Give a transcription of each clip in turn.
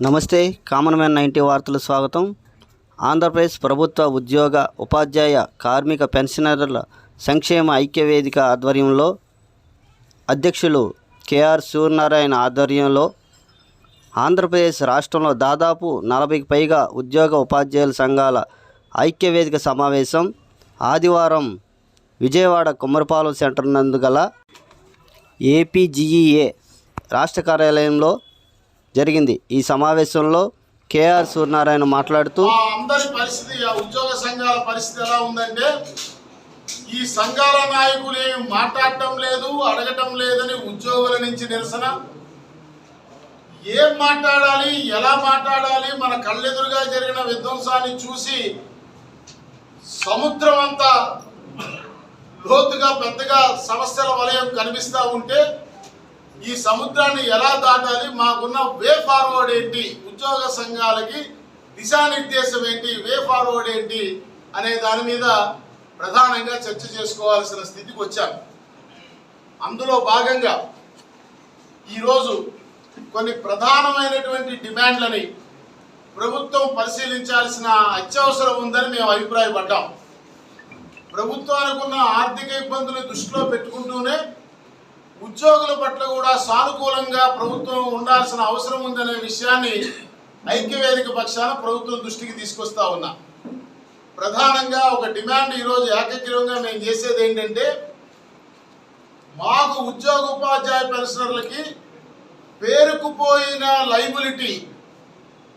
నమస్తే common man ninety వార్తలు స్వాగతం. ఆంధ్రప్రదేశ్ ప్రభుత్వ ఉద్యోగ ఉపాధ్యాయ కార్మిక పెన్షనర్ల సంక్షేమ ఐక్యవేదిక ఆధ్వర్యంలో అధ్యక్షులు కేఆర్ సూర్యనారాయణ ఆధ్వర్యంలో ఆంధ్రప్రదేశ్ రాష్ట్రంలో దాదాపు నలభైకి పైగా ఉద్యోగ ఉపాధ్యాయుల సంఘాల ఐక్యవేదిక సమావేశం ఆదివారం విజయవాడ కుమ్మరపాలెం సెంటర్ నందు గల ఏపీజీఈఏ రాష్ట్ర కార్యాలయంలో జరిగింది. ఈ సమావేశంలో కేఆర్ సూర్యనారాయణ మాట్లాడుతూ అందరి పరిస్థితి ఉద్యోగ సంఘాల పరిస్థితి ఎలా ఉందంటే ఈ సంఘాల నాయకులు ఏం మాట్లాడటం లేదు అడగటం లేదని ఉద్యోగుల నుంచి నిరసన. ఏం మాట్లాడాలి ఎలా మాట్లాడాలి మన కళ్ళెదురుగా జరిగిన విధ్వంసాన్ని చూసి సముద్రం అంతా లోతుగా పెద్దగా సమస్యల వలయం కనిపిస్తూ ఉంటే ఈ సముద్రాన్ని ఎలా దాటాలి మాకున్న వే ఫార్వర్డ్ ఏంటి ఉద్యోగ సంఘాలకి దిశానిర్దేశం ఏంటి వే ఫార్వర్డ్ ఏంటి అనే దాని మీద ప్రధానంగా చర్చ చేసుకోవాల్సిన స్థితికి వచ్చాం. అందులో భాగంగా ఈరోజు కొన్ని ప్రధానమైనటువంటి డిమాండ్లని ప్రభుత్వం పరిశీలించాల్సిన అత్యవసరం ఉందని మేము అభిప్రాయపడ్డాం. ప్రభుత్వానికి ఉన్న ఆర్థిక ఇబ్బందులు దృష్టిలో పెట్టుకుంటూనే ఉద్యోగుల పట్ల కూడా సానుకూలంగా ప్రభుత్వం ఉండాల్సిన అవసరం ఉందనే విషయాన్ని ఐక్యవేదిక పక్షాన ప్రభుత్వం దృష్టికి తీసుకొస్తా ఉన్నా. ప్రధానంగా ఒక డిమాండ్ ఈరోజు ఏకగ్రీవంగా మేము చేసేది ఏంటంటే మాకు ఉద్యోగ ఉపాధ్యాయ పెన్షనర్లకి పేరుకుపోయిన లైబిలిటీ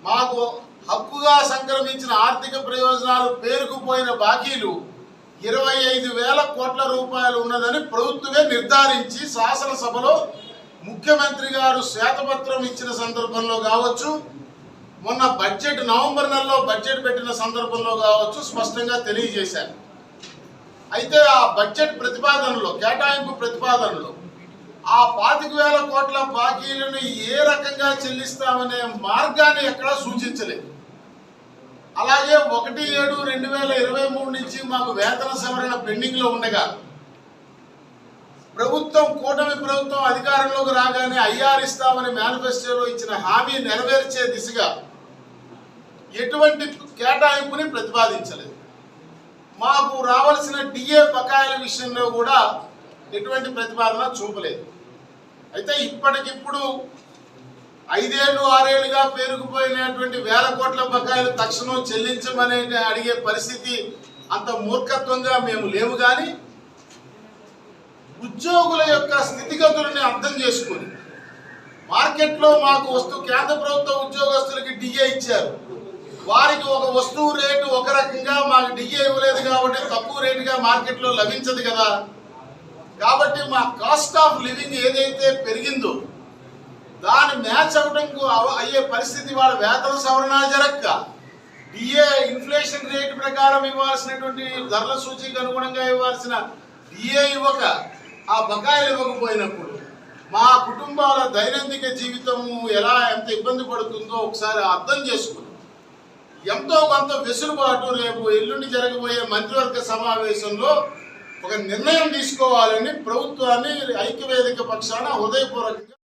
మాకు హక్కుగా సంక్రమించిన ఆర్థిక ప్రయోజనాలు పేరుకుపోయిన బాకీలు ఇరవై ఐదు వేల కోట్ల రూపాయలు ఉన్నదని ప్రభుత్వమే నిర్ధారించి శాసనసభలో ముఖ్యమంత్రి గారు శ్వేతపత్రం ఇచ్చిన సందర్భంలో కావచ్చు మొన్న బడ్జెట్ నవంబర్ నెలలో బడ్జెట్ పెట్టిన సందర్భంలో కావచ్చు స్పష్టంగా తెలియజేశారు. అయితే ఆ బడ్జెట్ ప్రతిపాదనలో కేటాయింపు ప్రతిపాదనలో ఆ పాతిక వేల కోట్ల బాకీలను ఏ రకంగా చెల్లిస్తామనే మార్గాన్ని ఎక్కడా సూచించలేదు. అలాగే ఒకటి ఏడు రెండు వేల ఇరవై మూడు నుంచి మాకు వేతన సవరణ పెండింగ్లో ఉండగా ప్రభుత్వం కూటమి ప్రభుత్వం అధికారంలోకి రాగానే ఐఆర్ ఇస్తామని మేనిఫెస్టోలో ఇచ్చిన హామీ నెరవేర్చే దిశగా ఎటువంటి కేటాయింపుని ప్రతిపాదించలేదు. మాకు రావాల్సిన డిఏ బకాయిల విషయంలో కూడా ఎటువంటి ప్రతిపాదన చూపలేదు. అయితే ఇప్పటికిప్పుడు ఐదేళ్ళు ఆరేళ్ళుగా పేరుకుపోయినటువంటి వేల కోట్ల బకాయిలు తక్షణం చెల్లించమని అడిగే పరిస్థితి అంత మూర్ఖత్వంగా మేము లేవు కానీ ఉద్యోగుల యొక్క స్థితిగతులని అర్థం చేసుకుని మార్కెట్లో మాకు వస్తువు కేంద్ర ప్రభుత్వ ఉద్యోగస్తులకి డిఏ ఇచ్చారు. వారికి ఒక వస్తువు రేటు ఒక రకంగా మాకు డిఏ ఇవ్వలేదు కాబట్టి తక్కువ రేటుగా మార్కెట్లో లభించదు కదా. కాబట్టి మా కాస్ట్ ఆఫ్ లివింగ్ ఏదైతే పెరిగిందో దాని మ్యాచ్ అవడం అయ్యే పరిస్థితి వాళ్ళ వేతన సవరణ జరక్క. డిఏ ఇన్ఫ్లేషన్ రేట్ ప్రకారం ఇవ్వాల్సినటువంటి ధరల సూచికి అనుగుణంగా ఇవ్వాల్సిన డిఏ ఇవ్వక ఆ బకాయిలు ఇవ్వకపోయినప్పుడు మా కుటుంబాల దైనందిక జీవితము ఎలా ఎంత ఇబ్బంది పడుతుందో ఒకసారి అర్థం చేసుకుని ఎంతో కొంత వెసులుబాటు రేపు ఎల్లుండి జరగబోయే మంత్రివర్గ సమావేశంలో ఒక నిర్ణయం తీసుకోవాలని ప్రభుత్వాన్ని ఐక్యవేదిక పక్షాన హృదయపూర్వకంగా